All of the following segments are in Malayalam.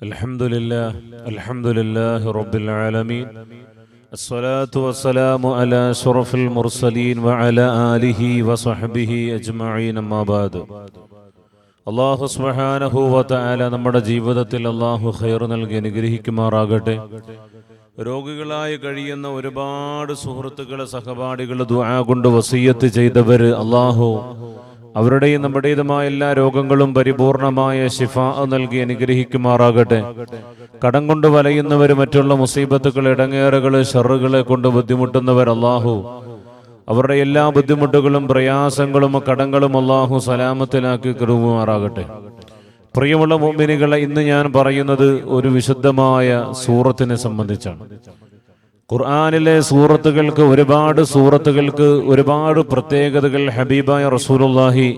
الحمد لله الحمد لله رب العالمين الصلاة والسلام على شرف المرسلين وعلى آله وصحبه أجمعين أما بعد അള്ളാഹു സുബ്ഹാനഹു വതആല നമ്മുടെ ജീവിതത്തിൽ അള്ളാഹു ഖൈർ നൽകി അനുഗ്രഹിക്കുമാറാകട്ടെ രോഗികളായി കഴിയുന്ന ഒരുപാട് സുഹൃത്തുക്കളെ സഹപാഠികൾ ദുആ കൊണ്ട് വസീയത്ത് ചെയ്തവർ അള്ളാഹു അവരുടെയും നമ്മുടേതുമായ എല്ലാ രോഗങ്ങളും പരിപൂർണമായ ശിഫ നൽകി അനുഗ്രഹിക്കുമാറാകട്ടെ. കടം കൊണ്ട് വലയുന്നവർ മറ്റുള്ള മുസീബത്തുകൾ ഇടങ്ങേറുകൾ ഷറുകളെ കൊണ്ട് ബുദ്ധിമുട്ടുന്നവർ അള്ളാഹു അവരുടെ എല്ലാ ബുദ്ധിമുട്ടുകളും പ്രയാസങ്ങളും കടങ്ങളും അള്ളാഹു സലാമത്തിലാക്കി കരുവുമാറാകട്ടെ പ്രിയമുള്ള മുമ്പിനികളെ ഇന്ന് ഞാൻ പറയുന്നത് ഒരു വിശുദ്ധമായ സൂറത്തിനെ സംബന്ധിച്ചാണ്. ഖുർആാനിലെ സൂറത്തുകൾക്ക് ഒരുപാട് സൂറത്തുകൾക്ക് ഒരുപാട് പ്രത്യേകതകൾ ഹബീബായ റസൂലുള്ളാഹി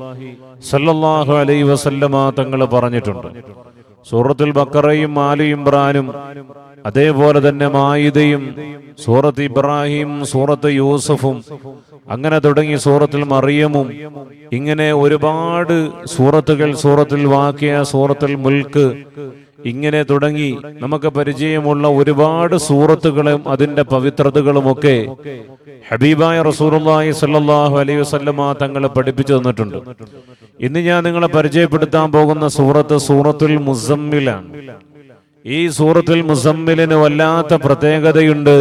സല്ലല്ലാഹു അലൈ വസല്ലമ തങ്ങൾ പറഞ്ഞിട്ടുണ്ട്. സൂറത്തുൽ ബക്കറയും ആലു ഇമ്രാനും അതേപോലെ തന്നെ മായിദയും സൂറത്ത് ഇബ്രാഹിം സൂറത്ത് യൂസഫും അങ്ങനെ തുടങ്ങി സൂറത്തിൽ മറിയമും. ഇങ്ങനെ ഒരുപാട് സൂറത്തുകൾ സൂറത്തിൽ വാക്കിയ സൂറത്തിൽ മുൽക്ക് ഇങ്ങനെ തുടങ്ങി നമുക്ക് പരിചയമുള്ള ഒരുപാട് സൂറത്തുകളും അതിന്റെ പവിത്രതകളും ഒക്കെ ഹബീബായ റസൂലുള്ളാഹി സല്ലാഹു അലൈഹി വസല്ലമ തങ്ങളെ പഠിപ്പിച്ചു തന്നിട്ടുണ്ട്. ഇന്ന് ഞാൻ നിങ്ങളെ പരിചയപ്പെടുത്താൻ പോകുന്ന സൂറത്ത് സൂറത്തുൽ മുസമ്മിലാണ്. ഈ സൂറത്തിൽ മുസമ്മിലിന് വല്ലാത്ത പ്രത്യേകതയുണ്ട്.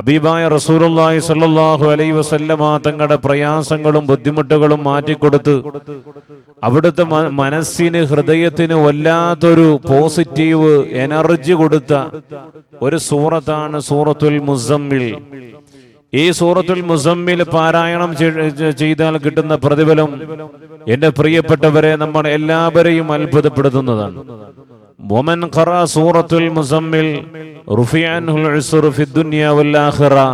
അബീബായ റസൂലുള്ളാഹി സ്വല്ലല്ലാഹു അലൈഹി വസല്ലമ തങ്ങളുടെ പ്രയാസങ്ങളും ബുദ്ധിമുട്ടുകളും മാറ്റിക്കൊടുത്ത് അവിടുത്തെ മനസ്സിന് ഹൃദയത്തിന് വല്ലാത്തൊരു പോസിറ്റീവ് എനർജി കൊടുത്ത ഒരു സൂറത്താണ് സൂറത്തുൽ മുസമ്മിൽ. ഈ സൂറത്തുൽ മുസമ്മിൽ പാരായണം ചെയ്താൽ കിട്ടുന്ന പ്രതിഫലം എന്റെ പ്രിയപ്പെട്ടവരെ നമ്മൾ എല്ലാവരെയും അത്ഭുതപ്പെടുത്തുന്നതാണ്. ومن قرأ سورة المزمل رفع عنه العسر في الدنيا والآخرة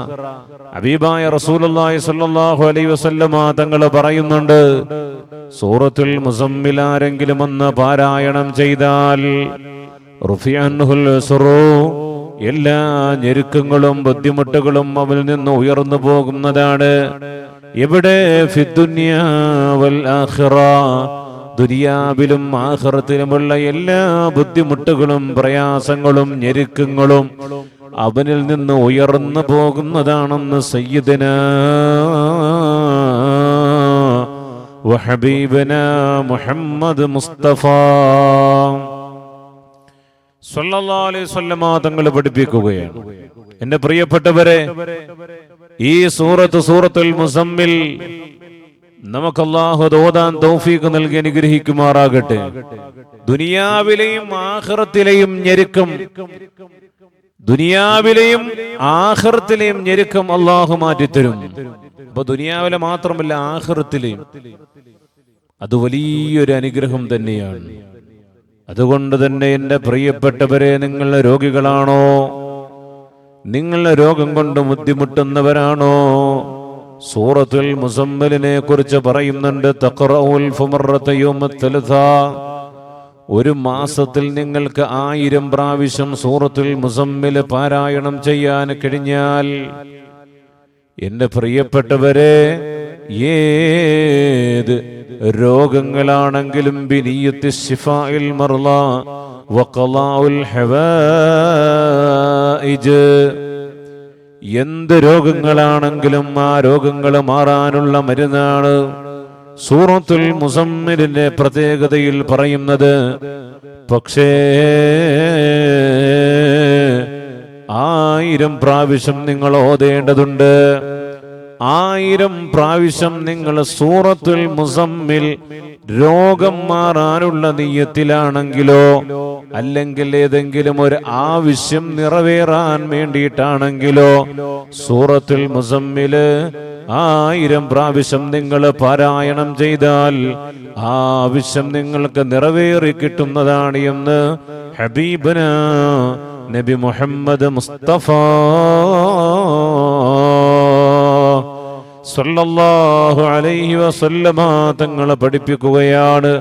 ഹബീബായ റസൂലുള്ളാഹി സ്വല്ലല്ലാഹു അലൈഹി വസല്ലമ തങ്ങൾ പറയുന്നുണ്ട് സൂറത്തുൽ മുസമ്മിൽ ആരെങ്കിലും ഒന്ന് പാരായണം ചെയ്താൽ റുഫിഅൻഹുൽ ഉസ്റു എല്ലാ ഞെരുക്കങ്ങളും ബുദ്ധിമുട്ടുകളും അവനിൽ നിന്ന് ഉയർന്നു പോകുന്നതാണ് എവിടെ ഫിദ്ദുനിയ വൽ ആഖിറ ദുനിയാവിലും ആഹ്റത്തിലുമുള്ള എല്ലാ ബുദ്ധിമുട്ടുകളും പ്രയാസങ്ങളും ഞെരുക്കങ്ങളും അവനിൽ നിന്ന് ഉയർന്നു പോകുന്നതാണെന്ന് സയ്യിദന വഹബീബന മുഹമ്മദ് മുസ്തഫ. തങ്ങൾ പഠിപ്പിക്കുകയാണ്. എന്റെ പ്രിയപ്പെട്ടവരെ ഈ സൂറത്ത് സൂറത്തുൽ മുസമ്മിൽ നമുക്ക് അള്ളാഹു നൽകി അനുഗ്രഹിക്കുമാറാകട്ടെ. ദുനിയാവിലെയും ആഹ്റത്തിലെയും ഞെരുക്കം. ദുനിയാവിലെയും ആഹ്റത്തിലെയും ഞെരുക്കം അള്ളാഹു മാറ്റിത്തരും. അപ്പൊ ദുനിയാവിലെ മാത്രമല്ല ആഹ്റത്തിലെയും അത് വലിയൊരു അനുഗ്രഹം തന്നെയാണ്. അതുകൊണ്ട് തന്നെ എന്റെ പ്രിയപ്പെട്ടവരെ നിങ്ങൾ രോഗികളാണോ? നിങ്ങൾ രോഗം കൊണ്ട് ബുദ്ധിമുട്ടുന്നവരാണോ? സൂറത്തുൽ മുസമ്മലിനെ കുറിച്ച് പറയുന്നുണ്ട് യൗമത്തലഥ ഒരു മാസത്തിൽ നിങ്ങൾക്ക് ആയിരം പ്രാവശ്യം സൂറത്തുൽ മുസമ്മിൽ പാരായണം ചെയ്യാൻ കഴിഞ്ഞാൽ എന്റെ പ്രിയപ്പെട്ടവരെ ഏത് രോഗങ്ങളാണെങ്കിലും ബിനിയത്തി ശിഫായിൽ ഉൽ വഖലാഉൽ ഹവായിജ് എന്ത് രോഗങ്ങളാണെങ്കിലും ആ രോഗങ്ങൾ മാറാനുള്ള മരുന്നാണ്. സൂറത്തുൽ മുസമ്മിലിന്റെ പ്രത്യേകതയിൽ പറയുന്നത് പക്ഷേ ആയിരം പ്രാവശ്യം നിങ്ങൾ ഓതേണ്ടതുണ്ട്. ആയിരം പ്രാവശ്യം നിങ്ങൾ സൂറത്തുൽ മുസമ്മിൽ രോഗം മാറാനുള്ള നീയത്തിലാണെങ്കിലോ അല്ലെങ്കിൽ ഏതെങ്കിലും ഒരു ആവശ്യം നിറവേറാൻ വേണ്ടിയിട്ടാണെങ്കിലോ സൂറത്തിൽ മുസമ്മിൽ ആയിരം പ്രാവശ്യം നിങ്ങൾ പാരായണം ചെയ്താൽ ആവശ്യം നിങ്ങൾക്ക് നിറവേറി കിട്ടുന്നതാണ് എന്ന് ഹബീബന നബി മുഹമ്മദ് മുസ്തഫ സല്ലല്ലാഹു അലൈഹി വസല്ലമ തങ്ങളെ പഠിപ്പിക്കുകയാണ്.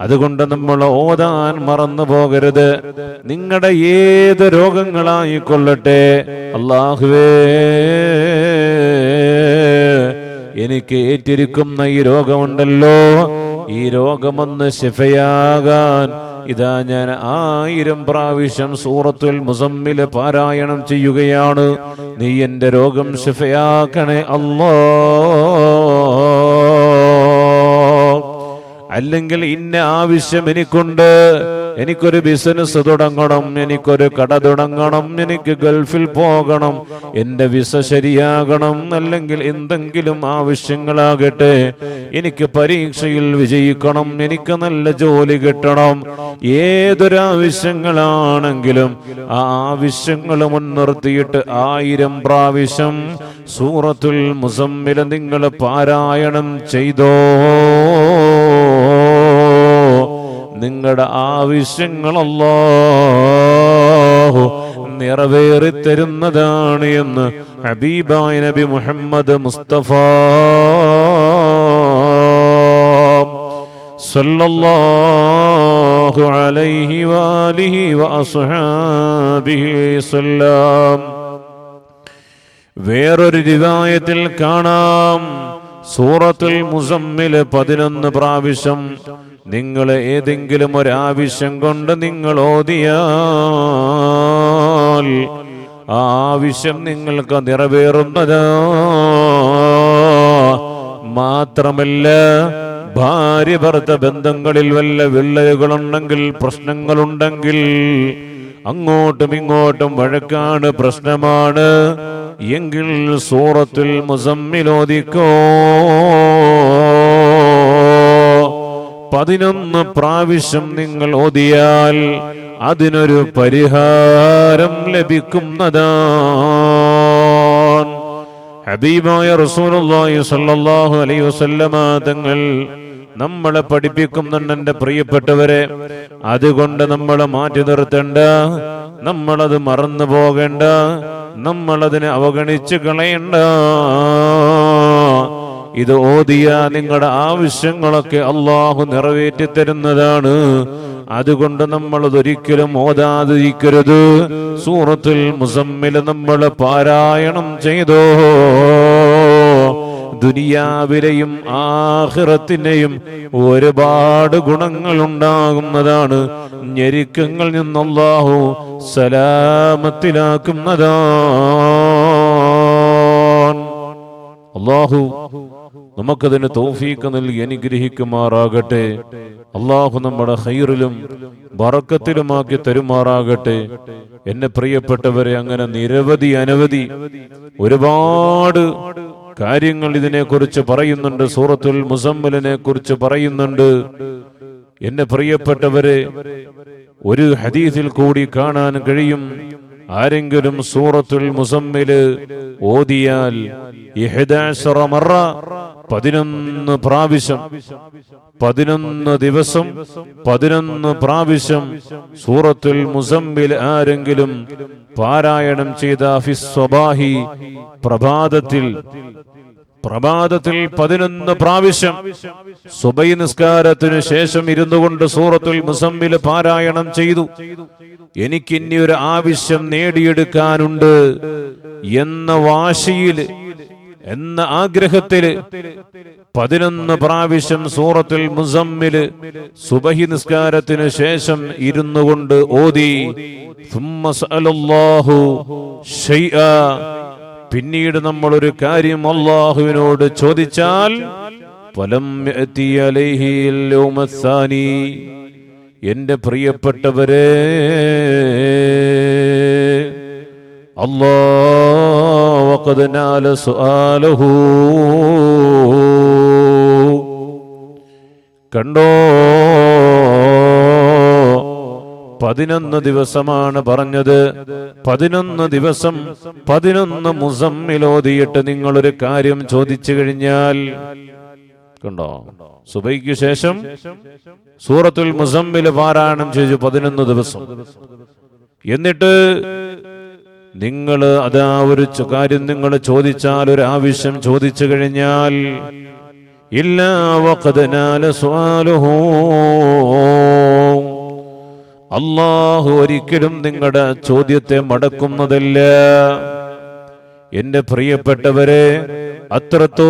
അതുകൊണ്ട് നമ്മൾ ഓതാൻ മറന്നു പോകരുത്. നിങ്ങളുടെ ഏത് രോഗങ്ങളായിക്കൊള്ളട്ടെ. അള്ളാഹുവേ എനിക്ക് ഏറ്റിരിക്കുന്ന ഈ രോഗമുണ്ടല്ലോ. ഈ രോഗമൊന്ന് ശിഫയാകാൻ ഇതാ ഞാൻ ആയിരം പ്രാവശ്യം സൂറത്തുൽ മുസമ്മിൽ പാരായണം ചെയ്യുകയാണ്. നീ എന്റെ രോഗം ശിഫയാക്കണേ അല്ലോ. അല്ലെങ്കിൽ ഇന്ന ആവശ്യം എനിക്കുണ്ട്. എനിക്കൊരു ബിസിനസ് തുടങ്ങണം എനിക്കൊരു കട തുടങ്ങണം എനിക്ക് ഗൾഫിൽ പോകണം എന്റെ വിസ ശരിയാകണം അല്ലെങ്കിൽ എന്തെങ്കിലും ആവശ്യങ്ങളാകട്ടെ എനിക്ക് പരീക്ഷയിൽ വിജയിക്കണം എനിക്ക് നല്ല ജോലി കിട്ടണം. ഏതൊരാവശ്യങ്ങളാണെങ്കിലും ആ ആവശ്യങ്ങൾ മുൻനിർത്തിയിട്ട് ആയിരം പ്രാവശ്യം സൂറത്തുൽ മുസമ്മില നിങ്ങൾ പാരായണം ചെയ്തോ. നിങ്ങളുടെ ആവശ്യങ്ങളല്ലോ നിറവേറി തരുന്നതാണ് എന്ന് ഹബീബായ നബി മുഹമ്മദ് മുസ്തഫ സല്ലല്ലാഹു അലൈഹി വാലിഹി വഅസ്ഹാബിഹി സല്ലാം വേറൊരു റിവായത്തിൽ കാണാം സൂറത്തുൽ മുസമ്മിൽ പതിനൊന്ന് പ്രാവശ്യം നിങ്ങൾ ഏതെങ്കിലും ഒരാവശ്യം കൊണ്ട് നിങ്ങൾ ഓതിയാൽ ആവശ്യം നിങ്ങൾക്ക് നിറവേറുന്നത് മാത്രമല്ല ഭാര്യ ഭർത്ത ബന്ധങ്ങളിൽ വല്ല വിള്ളലുകളുണ്ടെങ്കിൽ പ്രശ്നങ്ങളുണ്ടെങ്കിൽ അങ്ങോട്ടും ഇങ്ങോട്ടും വഴക്കാണ് പ്രശ്നമാണ്. എങ്കിൽ സൂറത്തിൽ മുസമ്മിലോദിക്കോ പതിനൊന്ന് പ്രാവശ്യം നിങ്ങൾ ഓതിയാൽ അതിനൊരു പരിഹാരം ലഭിക്കുന്നതാണ്. ഹബീബായ റസൂലുള്ളാഹി സ്വല്ലല്ലാഹു അലൈഹി വസല്ലമ തങ്ങൾ നമ്മളെ പഠിപ്പിക്കുന്നുണ്ട് എന്റെ പ്രിയപ്പെട്ടവരെ. അതുകൊണ്ട് നമ്മളെ മാറ്റി നിർത്തേണ്ട നമ്മളത് മറന്നു പോകേണ്ട നമ്മളതിനെ അവഗണിച്ച് കളയണ്ട. ഇത് ഓതിയ നിങ്ങളുടെ ആവശ്യങ്ങളൊക്കെ അള്ളാഹു നിറവേറ്റി തരുന്നതാണ്. അതുകൊണ്ട് നമ്മൾ അതൊരിക്കലും ഓതാതിരിക്കരുത്. സൂറത്തിൽ മുസമ്മിൽ നമ്മൾ പാരായണം ചെയ്തോ? ദുനിയാവിലെയും ആഹിറത്തിന്റെയും ഒരുപാട് ഗുണങ്ങൾ ഉണ്ടാകുന്നതാണ് ഞെരുക്കങ്ങൾ നിന്നല്ലാഹു സലാമത്തിലാക്കുന്നതാണ്. അള്ളാഹു നമുക്കതിന് തൗഫീക്ക് നൽകി അനുഗ്രഹിക്കുമാറാകട്ടെ. അള്ളാഹു നമ്മുടെ ഹൈറിലും ബറക്കത്തിലുമാക്കി തരുമാറാകട്ടെ. എന്നെ പ്രിയപ്പെട്ടവരെ അങ്ങനെ നിരവധി അനവധി ഒരുപാട് കാര്യങ്ങൾ ഇതിനെക്കുറിച്ച് പറയുന്നുണ്ട്. സൂറത്തുൽ മുസമ്മലിനെ കുറിച്ച് പറയുന്നുണ്ട്. എന്നെ പ്രിയപ്പെട്ടവരെ ഒരു ഹദീസിൽ കൂടി കാണാൻ കഴിയും. ആരെങ്കിലും സൂറത്തുൽ മുസമ്മിൽ ഓതിയാൽ മറ പതിനൊന്ന് പ്രാവശ്യം പതിനൊന്ന് ദിവസം പതിനൊന്ന് പ്രാവശ്യം സൂറത്തുൽ മുസമ്മിൽ ആരെങ്കിലും പാരായണം ചെയ്ത ഫിസ്വബാഹി പ്രഭാതത്തിൽ പ്രഭാതത്തിൽ പതിനൊന്ന് പ്രാവശ്യം സുബൈ നിസ്കാരത്തിനു ശേഷം ഇരുന്നു കൊണ്ട് സൂറത്തുൽ മുസമ്മിൽ പാരായണം ചെയ്തു. എനിക്കിനി ഒരു ആവശ്യം നേടിയെടുക്കാനുണ്ട് എന്ന വാശിയിൽ എന്ന ആഗ്രഹത്തിൽ പതിനൊന്ന് പ്രാവശ്യം സൂറത്തിൽ മുസമ്മിൽ സുബഹി നിസ്കാരത്തിന് ശേഷം ഇരുന്നു കൊണ്ട് ഓതി പിന്നീട് നമ്മൾ ഒരു കാര്യം അള്ളാഹുവിനോട് ചോദിച്ചാൽ എന്റെ പ്രിയപ്പെട്ടവരെ അള്ളാഹു കണ്ടോ? പതിനൊന്ന് ദിവസമാണ് പറഞ്ഞത്. പതിനൊന്ന് ദിവസം പതിനൊന്ന് മുസമ്മിലോതിയിട്ട് നിങ്ങളൊരു കാര്യം ചോദിച്ചു കഴിഞ്ഞാൽ കണ്ടോ? സുബൈക്ക് ശേഷം സൂറത്തുൽ മുസമ്മിൽ പാരായണം ചെയ്തു പതിനൊന്ന് ദിവസം. എന്നിട്ട് നിങ്ങൾ അതാ ഒരു കാര്യം നിങ്ങൾ ചോദിച്ചാൽ ഒരു ആവശ്യം ചോദിച്ചു കഴിഞ്ഞാൽ ഇല്ലാ വക്കതിനാല് സ്വാലുഹൂ അള്ളാഹു ഒരിക്കലും നിങ്ങളുടെ ചോദ്യത്തെ മടക്കുന്നതല്ല. എന്റെ പ്രിയപ്പെട്ടവരെ അത്രത്തോളം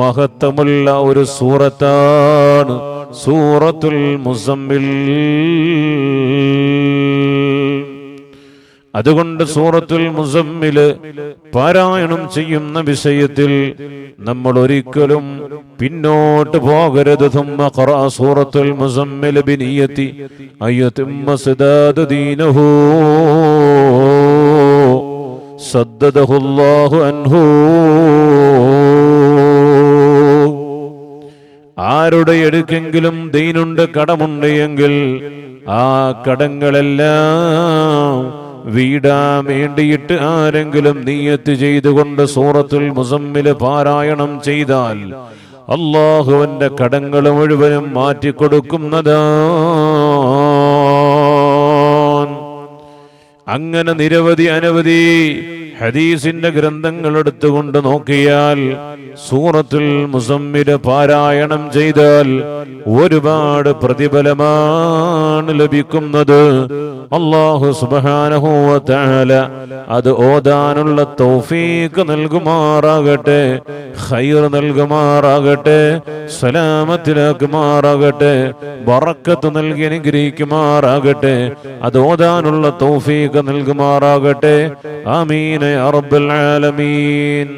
മഹത്വമുള്ള ഒരു സൂറത്താണ് സൂറത്തുൽ മുസമ്മിൽ. അതുകൊണ്ട് സൂറത്തുൽ മുസമ്മിൽ പാരായണം ചെയ്യുന്ന വിഷയത്തിൽ നമ്മൾ ഒരിക്കലും പിന്നോട്ട് പോകരുത് ثم قرأ سورة المزمل بنية أن يتم سداد دينه سدده الله عنه ആരുടെ എടുക്കെങ്കിലും ദീനുണ്ട് കടമുണ്ട് എങ്കിൽ ആ കടങ്ങളെല്ലാം വീടാൻ വേണ്ടിയിട്ട് ആരെങ്കിലും നീയത്ത് ചെയ്തുകൊണ്ട് സൂറത്തുൽ മുസമ്മില് പാരായണം ചെയ്താൽ അള്ളാഹുവിന്റെ കടങ്ങൾ മുഴുവനും മാറ്റിക്കൊടുക്കുന്നതാ അങ്ങനെ നിരവധി അനവധി ഹദീസിന്റെ ഗ്രന്ഥങ്ങൾ എടുത്തുകൊണ്ട് നോക്കിയാൽ സൂറത്തുൽ മുസമ്മിര പാരായണം ചെയ്താൽ ഒരുപാട് പ്രതിഫലമാണ് ലഭിക്കുന്നത്. അള്ളാഹു സുബാനഹൂല അത് ഓതാനുള്ള തൗഫീക്ക് നൽകുമാറാകട്ടെ ഖൈർ നൽകുമാറാകട്ടെ സലാമത്തിലാക്കുമാറാകട്ടെ ബറക്കത്ത് നൽകി അനുഗ്രഹിക്കുമാറാകട്ടെ അത് ഓതാനുള്ള തൗഫീക്ക് നൽകുമാറാകട്ടെ. ആമീൻ അറബുൽ ആലമീൻ.